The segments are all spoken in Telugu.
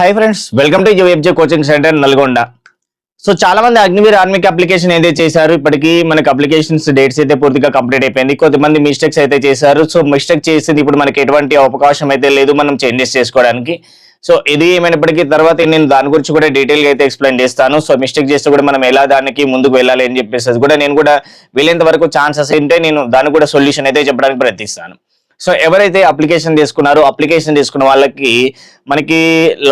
Hi friends welcome to UFJ coaching centre Nalgonda so చాలా మంది అగ్నివీర్ ఆర్మీకి అప్లికేషన్ అయితే చేశారు ఇప్పటికీ మనకి అప్లికేషన్స్ డేట్స్ అయితే పూర్తిగా కంప్లీట్ అయిపోయింది. కొంతమంది మిస్టేక్స్ అయితే చేశారు. సో మిస్టేక్ చేసింది ఇప్పుడు మనకి ఎటువంటి అవకాశం అయితే లేదు మనం చేంజెస్ చేసుకోవడానికి. సో ఇది ఏమైనప్పటికీ తర్వాత నేను దాని గురించి కూడా డీటెయిల్గా అయితే ఎక్స్ప్లెయిన్ చేస్తాను. సో మిస్టేక్ చేస్తే కూడా మనం ఎలా దానికి ముందుకు వెళ్ళాలి అని చెప్పేసి కూడా నేను కూడా వీలైనంత వరకు ఛాన్సెస్ ఉంటే నేను దాని కూడా సొల్యూషన్ అయితే చెప్పడానికి ప్రయత్నిస్తాను. సో ఎవరైతే అప్లికేషన్ తీసుకున్నారో అప్లికేషన్ తీసుకున్న వాళ్ళకి మనకి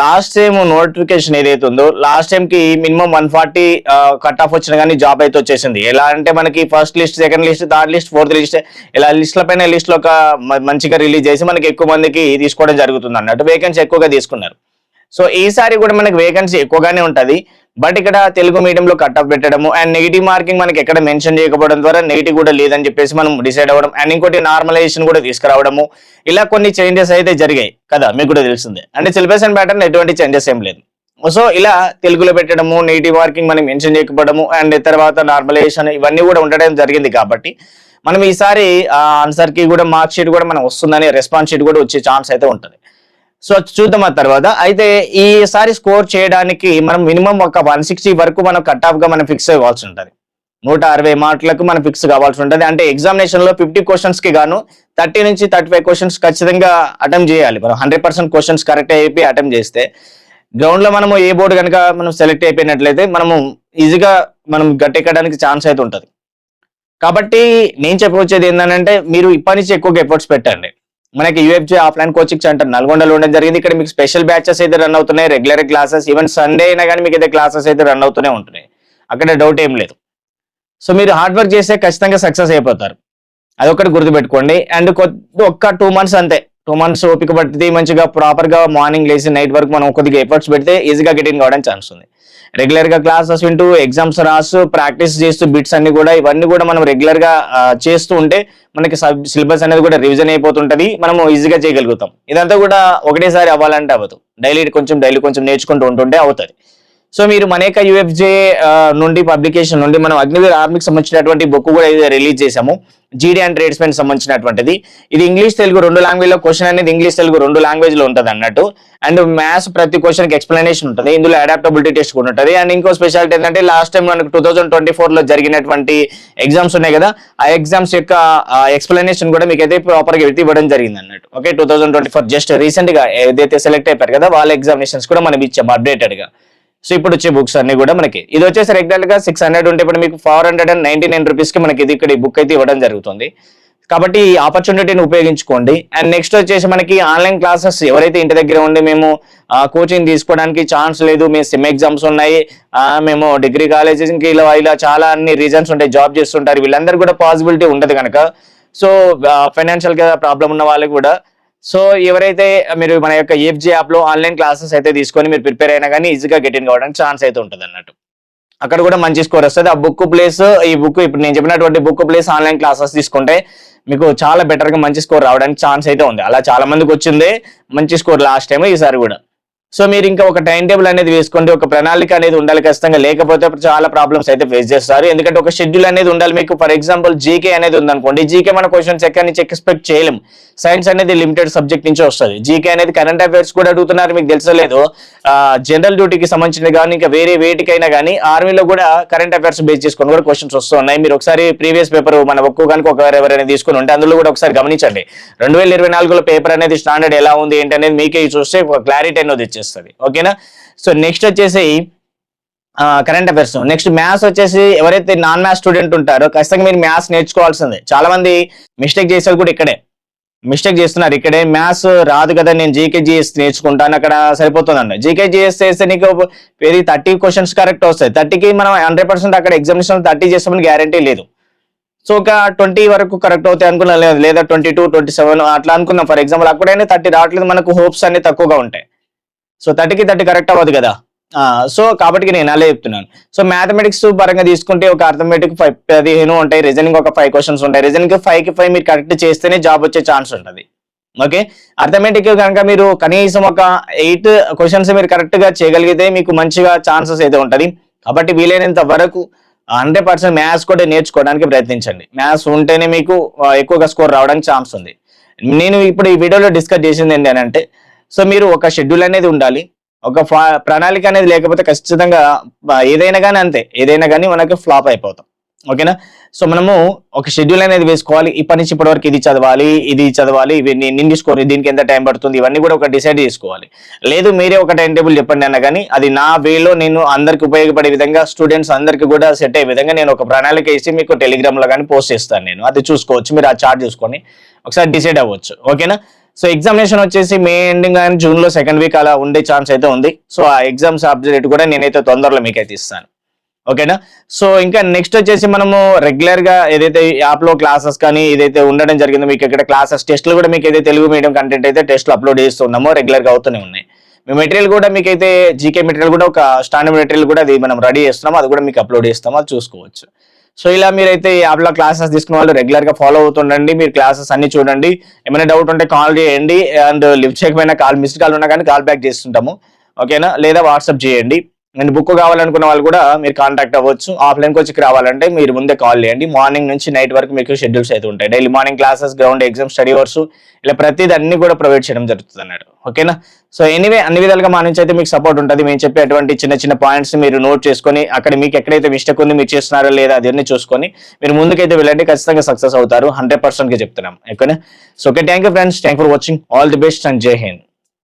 లాస్ట్ టైం నోటిఫికేషన్ ఏదైతే ఉందో లాస్ట్ టైం కి minimum one forty cut off వచ్చిన కానీ జాబ్ అయితే వచ్చేసింది. ఎలా అంటే మనకి first list second list third list fourth list ఇలా లిస్ట్ల పైన లిస్ట్లో ఒక మంచిగా రిలీజ్ చేసి మనకి ఎక్కువ మందికి తీసుకోవడం జరుగుతుంది అన్నట్టు వేకెన్సీ ఎక్కువగా తీసుకున్నారు. సో ఈసారి కూడా మనకి వేకెన్సీ ఎక్కువగానే ఉంటుంది. బట్ ఇక్కడ తెలుగు మీడియంలో కట్ ఆఫ్ పెట్టడము అండ్ నెగిటివ్ మార్కింగ్ మనకి ఎక్కడ మెన్షన్ చేయకపోవడం ద్వారా నెగిటివ్ కూడా లేదని చెప్పేసి మనం డిసైడ్ అవ్వడం అండ్ ఇంకోటి నార్మలైజేషన్ కూడా తీసుకురావడము. ఇలా కొన్ని చేంజెస్ అయితే జరిగాయి కదా మీకు కూడా తెలిసిందే. అంటే సిలబస్ అండ్ ప్యాటర్న్ ఎటువంటి చేంజెస్ ఏం లేదు. సో ఇలా తెలుగులో పెట్టడము నెగిటివ్ మార్కింగ్ మనం మెన్షన్ చేయకపోవడము అండ్ తర్వాత నార్మలైజేషన్ ఇవన్నీ కూడా ఉండడం జరిగింది కాబట్టి మనం ఈసారి ఆన్సర్కి కూడా మార్క్ షీట్ కూడా మనం వస్తుందని రెస్పాన్స్ షీట్ కూడా వచ్చే ఛాన్స్ అయితే ఉంటుంది. సో చూద్దాం ఆ తర్వాత. అయితే ఈసారి స్కోర్ చేయడానికి మనం మినిమం ఒక వన్ సిక్స్టీ వరకు మనం కట్ ఆఫ్గా మనం ఫిక్స్ అవ్వాల్సి ఉంటుంది. నూట అరవై మార్కులకు మనం ఫిక్స్ కావాల్సి ఉంటుంది. అంటే ఎగ్జామినేషన్లో ఫిఫ్టీ క్వశ్చన్స్కి గాను థర్టీ నుంచి థర్టీ ఫైవ్ క్వశ్చన్స్ ఖచ్చితంగా అటెంప్ట్ చేయాలి. మనం హండ్రెడ్ పర్సెంట్ క్వశ్చన్స్ కరెక్ట్ అయిపోయి అటెంప్ట్ చేస్తే గ్రౌండ్లో మనము ఏ బోర్డు కనుక మనం సెలెక్ట్ అయిపోయినట్లయితే మనము ఈజీగా మనం గట్టెక్కడానికి ఛాన్స్ అయితే ఉంటుంది. కాబట్టి నేను చెప్పవచ్చేది ఏంటంటే మీరు ఇప్పటి నుంచి ఎక్కువగా ఎఫర్ట్స్ పెట్టండి. మనకి యూఎఫ్జే ఆఫ్లైన్ కోచింగ్ సెంటర్ నల్గొండలో ఉండడం జరిగింది. ఇక్కడ మీకు స్పెషల్ బ్యాచెస్ అయితే రన్ అవుతున్నాయి. రెగ్యులర్ క్లాసెస్ ఈవెన్ సండే అయినా కానీ మీకు అయితే క్లాసెస్ అయితే రన్ అవుతూనే ఉంటున్నాయి. అక్కడ డౌట్ ఏం లేదు. సో మీరు హార్డ్ వర్క్ చేస్తే ఖచ్చితంగా సక్సెస్ అయిపోతారు. అదొకటి గుర్తుపెట్టుకోండి. అండ్ కొద్ది ఒక్క టూ మంత్స్ అంతే. టూ మంత్స్ ఓపిక పట్టితే మంచిగా ప్రాపర్గా మార్నింగ్ లేచి నైట్ వరకు మనం కొద్దిగా ఎఫర్ట్స్ పెడితే ఈజీగా గెటిన్ కావడానికి ఛాన్స్ ఉంది. రెగ్యులర్గా క్లాసెస్ వింటూ ఎగ్జామ్స్ రాస్తూ ప్రాక్టీస్ చేస్తూ బిట్స్ అన్ని కూడా ఇవన్నీ కూడా మనం రెగ్యులర్గా చేస్తూ ఉంటే మనకి సిలబస్ అనేది కూడా రివిజన్ అయిపోతుంటుంది. మనం ఈజీగా చేయగలుగుతాం. ఇదంతా కూడా ఒకటేసారి అవ్వాలంటే అవ్వదు. డైలీ కొంచెం డైలీ కొంచెం నేర్చుకుంటూ ఉంటుంటే అవుతుంది. సో మీరు మనేక యూఎఫ్జే నుండి పబ్లికేషన్ నుండి మనం అగ్నివీర్ ఆర్మీకి సంబంధించినటువంటి బుక్ కూడా ఇది రిలీజ్ చేశాము. జీడీ అండ్ ట్రేడ్స్మెన్ సంబంధించినటువంటిది. ఇది ఇంగ్లీష్ తెలుగు రెండు లాంగ్వేజ్లో క్వశ్చన్ అనేది ఇంగ్లీష్ తెలుగు రెండు లాంగ్వేజ్లో ఉంటుంది అన్నట్టు. అండ్ మ్యాథ్స్ ప్రతి క్వశ్చన్కి ఎక్స్ప్లెనేషన్ ఉంటుంది. ఇందులో అడాప్టబిలిటీ టెస్ట్ కూడా ఉంటుంది. అండ్ ఇంకో స్పెషాలిటీ ఏంటంటే లాస్ట్ టైం మనకు టూ థౌసండ్ ట్వంటీ ఫోర్లో జరిగినటువంటి ఎగ్జామ్స్ ఉన్నాయి కదా ఆ ఎగ్జామ్స్ యొక్క ఎక్స్ప్లెనేషన్ కూడా మీకు అయితే ప్రాపర్గా ఎత్తి ఇవ్వడం జరిగింది అన్నట్టు. Okay two thousand twenty four just రీసెంట్గా ఏదైతే సెలెక్ట్ అయిపోయారు కదా వాళ్ళ ఎగ్జామినేషన్స్ కూడా మనం ఇచ్చాము అప్డేటెడ్గా సో ఇప్పుడు వచ్చే బుక్స్ అన్ని కూడా మనకి. ఇది వచ్చేసి రెగ్యులర్గా సిక్స్ హండ్రెడ్ ఉంటే ఇప్పుడు మీకు four hundred and ninety nine రూపీస్కి మనకి ఇది ఇక్కడ ఈ బుక్ అయితే ఇవ్వడం జరుగుతుంది. కాబట్టి ఈ ఆపర్చునిటీని ఉపయోగించుకోండి. అండ్ నెక్స్ట్ వచ్చేసి మనకి ఆన్లైన్ క్లాసెస్ ఎవరైతే ఇంటి దగ్గర ఉండి మేము కోచింగ్ తీసుకోవడానికి ఛాన్స్ లేదు మేము సిమ్ ఎగ్జామ్స్ ఉన్నాయి మేము డిగ్రీ కాలేజెస్కి ఇలా ఇలా చాలా అన్ని రీజన్స్ ఉంటాయి జాబ్ చేస్తుంటారు వీళ్ళందరూ కూడా పాసిబిలిటీ ఉండదు కనుక. సో ఫైనాన్షియల్గా ప్రాబ్లం ఉన్న వాళ్ళకి కూడా సో ఎవరైతే మీరు మన యొక్క ఎఫ్జీ యాప్లో ఆన్లైన్ క్లాసెస్ అయితే తీసుకొని మీరు ప్రిపేర్ అయినా కానీ ఈజీగా గెట్ ఇన్ కావడానికి ఛాన్స్ అయితే ఉంటుంది అన్నట్టు. అక్కడ కూడా మంచి స్కోర్ వస్తుంది. ఆ బుక్ ప్లేస్ ఈ బుక్ ఇప్పుడు నేను చెప్పినటువంటి బుక్ ప్లేస్ ఆన్లైన్ క్లాసెస్ తీసుకుంటే మీకు చాలా బెటర్గా మంచి స్కోర్ రావడానికి ఛాన్స్ అయితే ఉంది. అలా చాలా మందికి వచ్చిందే. మంచి స్కోర్ లాస్ట్ టైం ఈసారి కూడా. సో మీరు ఇంకా ఒక టైం టేబుల్ అనేది వేసుకోండి ఒక ప్రణాళిక అనేది ఉండాలి ఖచ్చితంగా. లేకపోతే చాలా ప్రాబ్లమ్స్ అయితే ఫేస్ చేస్తారు. ఎందుకంటే ఒక షెడ్యూల్ అనేది ఉండాలి. మీకు ఫర్ ఎగ్జాంపుల్ జీకే అనేది ఉందనుకోండి జీకే మన క్వశ్చన్స్ ఎక్కడి నుంచి ఎక్స్పెక్ట్ చేయలేం. సైన్స్ అనేది లిమిటెడ్ సబ్జెక్ట్ నుంచి వస్తుంది. జీకే అనేది కరెంట్ అఫైర్స్ కూడా అడుగుతున్నారు మీకు తెలుసలేదు. జనరల్ డ్యూటీకి సంబంధించిన కానీ ఇంకా వేరే వేటికైనా కానీ ఆర్మీలో కూడా కరెంట్ అఫైర్స్ బేస్ చేసుకొని కూడా క్వశ్చన్స్ వస్తున్నాయి మీరు ఒకసారి ప్రీవియస్ పేపర్ మన ఒక్కో కనుక ఒక ఎవరైనా తీసుకుని ఉంటే అందులో కూడా ఒకసారి గమనించండి. రెండు వేల ఇరవై నాలుగులో పేపర్ అనేది స్టాండర్డ్ ఎలా ఉంది ఏంటి అనేది మీకే చూస్తే క్లారిటీ అనేది వచ్చేస్తుంది. ఓకేనా? సో నెక్స్ట్ వచ్చేసి కరెంట్ అఫైర్స్ నెక్స్ట్ మ్యాథ్స్ వచ్చేసి ఎవరైతే నాన్ మ్యాథ్స్ స్టూడెంట్ ఉంటారో ఖచ్చితంగా మీరు మ్యాథ్స్ నేర్చుకోవాల్సిందే. చాలా మంది మిస్టేక్ చేసేది కూడా ఇక్కడే. మిస్టేక్ చేస్తున్నారు ఇక్కడే. మ్యాథ్స్ రాదు కదా నేను జీకేజీఎస్ నేర్చుకుంటాను అక్కడ సరిపోతుందండి జీకే చేస్తే నీకు పెరిగి థర్టీ క్వశ్చన్స్ కరెక్ట్ వస్తాయి. థర్టీకి మనం హండ్రెడ్ పర్సెంట్ అక్కడ ఎగ్జామినేషన్ థర్టీ చేస్తామని గ్యారంటీ లేదు. సో ఒక ట్వంటీ వరకు కరెక్ట్ అవుతాయి అనుకున్నా లేదు లేదా ట్వంటీ టూ ట్వంటీ సెవెన్ అట్లా అనుకున్నాం. ఫర్ ఎగ్జాంపుల్ అక్కడైనా థర్టీ రావట్లేదు మనకు హోప్స్ అన్ని తక్కువగా ఉంటాయి. సో థర్టీకి థర్టీ కరెక్ట్ అవ్వదు కదా. సో కాబట్టి నేను అలా చెప్తున్నాను. సో మ్యాథమెటిక్స్ పరంగా తీసుకుంటే ఒక అర్థమెటిక్ ఫైవ్ పదిహేను ఉంటాయి రీజనింగ్ ఒక ఫైవ్ క్వశ్చన్స్ ఉంటాయి. రీజనింగ్ ఫైవ్కి ఫైవ్ మీరు కరెక్ట్ చేస్తేనే జాబ్ వచ్చే ఛాన్స్ ఉంటుంది. ఓకే అర్థమెటిక్ కనుక మీరు కనీసం ఒక ఎయిట్ క్వశ్చన్స్ మీరు కరెక్ట్గా చేయగలిగితే మీకు మంచిగా ఛాన్సెస్ అయితే ఉంటుంది. కాబట్టి వీలైనంత వరకు హండ్రెడ్ పర్సెంట్ మ్యాథ్స్ కూడా నేర్చుకోవడానికి ప్రయత్నించండి. మ్యాథ్స్ ఉంటేనే మీకు ఎక్కువగా స్కోర్ రావడానికి ఛాన్స్ ఉంది. నేను ఇప్పుడు ఈ వీడియోలో డిస్కస్ చేసింది ఏంటి అని అంటే సో మీరు ఒక షెడ్యూల్ అనేది ఉండాలి. ఒక ఫా- ప్రణాళిక అనేది లేకపోతే ఖచ్చితంగా ఏదైనా కానీ అంతే. ఏదైనా కానీ మనకి ఫ్లాప్ అయిపోతాం. ఓకేనా? సో మనము ఒక షెడ్యూల్ అనేది వేసుకోవాలి. ఇప్పటి నుంచి ఇప్పటి వరకు ఇది చదవాలి ఇది చదవాలి ఇవి నిన్ను తీసుకోవాలి దీనికి ఎంత టైం పడుతుంది ఇవన్నీ కూడా ఒక డిసైడ్ చేసుకోవాలి. లేదు మీరే ఒక టైం టేబుల్ చెప్పండి అన్న కానీ అది నా వేలో నేను అందరికి ఉపయోగపడే విధంగా స్టూడెంట్స్ అందరికి కూడా సెట్ అయ్యే విధంగా నేను ఒక ప్రణాళిక వేసి మీకు టెలిగ్రామ్లో కానీ పోస్ట్ చేస్తాను నేను. అది చూసుకోవచ్చు. మీరు ఆ చార్ట్ చూసుకొని ఒకసారి డిసైడ్ అవ్వచ్చు. ఓకేనా? సో ఎగ్జామినేషన్ వచ్చేసి మే ఎండింగ్ కానీ జూన్లో సెకండ్ వీక్ అలా ఉండే ఛాన్స్ అయితే ఉంది. సో ఆ ఎగ్జామ్స్ అప్డేట్ కూడా నేనైతే తొందరలో మీకైతే ఇస్తాను. ఓకేనా సో ఇంకా నెక్స్ట్ వచ్చేసి మనము రెగ్యులర్గా ఏదైతే యాప్లో క్లాసెస్ కానీ ఏదైతే ఉండడం జరిగిందో మీకు ఇక్కడ క్లాసెస్ టెస్ట్లు కూడా మీకు అయితే తెలుగు మీడియం కంటెంట్ అయితే టెస్ట్లు అప్లోడ్ చేస్తున్నామో. రెగ్యులర్గా అవుతూనే ఉన్నాయి. మీ మెటీరియల్ కూడా మీకు అయితే జీకే మెటీరియల్ కూడా ఒక స్టాండర్డ్ మెటీరియల్ కూడా అది మనం రెడీ చేస్తున్నాము. అది కూడా మీకు అప్లోడ్ చేస్తాము. అది చూసుకోవచ్చు. సో ఇలా మీరైతే ఈ యాప్లో క్లాసెస్ తీసుకున్న వాళ్ళు రెగ్యులర్గా ఫాలో అవుతుండండి. మీరు క్లాసెస్ అన్ని చూడండి. ఏమైనా డౌట్ ఉంటే కాల్ చేయండి. అండ్ లిఫ్ట్ చేయకపోయినా కాల్ మిస్డ్ కాల్ ఉన్నా కానీ కాల్ బ్యాక్ చేస్తుంటాము. ఓకేనా? లేదా వాట్సాప్ చేయండి. అండ్ బుక్ కావాలనుకున్న వాళ్ళు కూడా మీరు కాంటాక్ట్ అవ్వచ్చు. ఆఫ్లైన్ వచ్చి రావాలంటే మీరు ముందే కాల్ చేయండి. మార్నింగ్ నుంచి నైట్ వరకు మీకు షెడ్యూల్స్ అయితే ఉంటాయి. Daily morning classes ground exam study hours ఇలా ప్రతిదీ అన్ని కూడా ప్రొవైడ్ చేయడం జరుగుతుంది అన్నాడు. ఓకేనా సో ఎనీవే అన్ని విధాలుగా మా నుంచి అయితే మీకు సపోర్ట్ ఉంటుంది. మేము చెప్పేటువంటి చిన్న చిన్న పాయింట్స్ మీరు నోట్ చేసుకొని అక్కడ మీకు ఎక్కడైతే మిస్టేక్ ఉంది మీరు చేస్తున్నారో లేదా అదన్నీ చూసుకొని మీరు ముందుకైతే వెళ్ళండి. ఖచ్చితంగా సక్సెస్ అవుతారు. హండ్రెడ్ పర్సెంట్గా చెప్తున్నాం. ఓకేనా so okay thank you friends thank for watching all the best and జై హింద్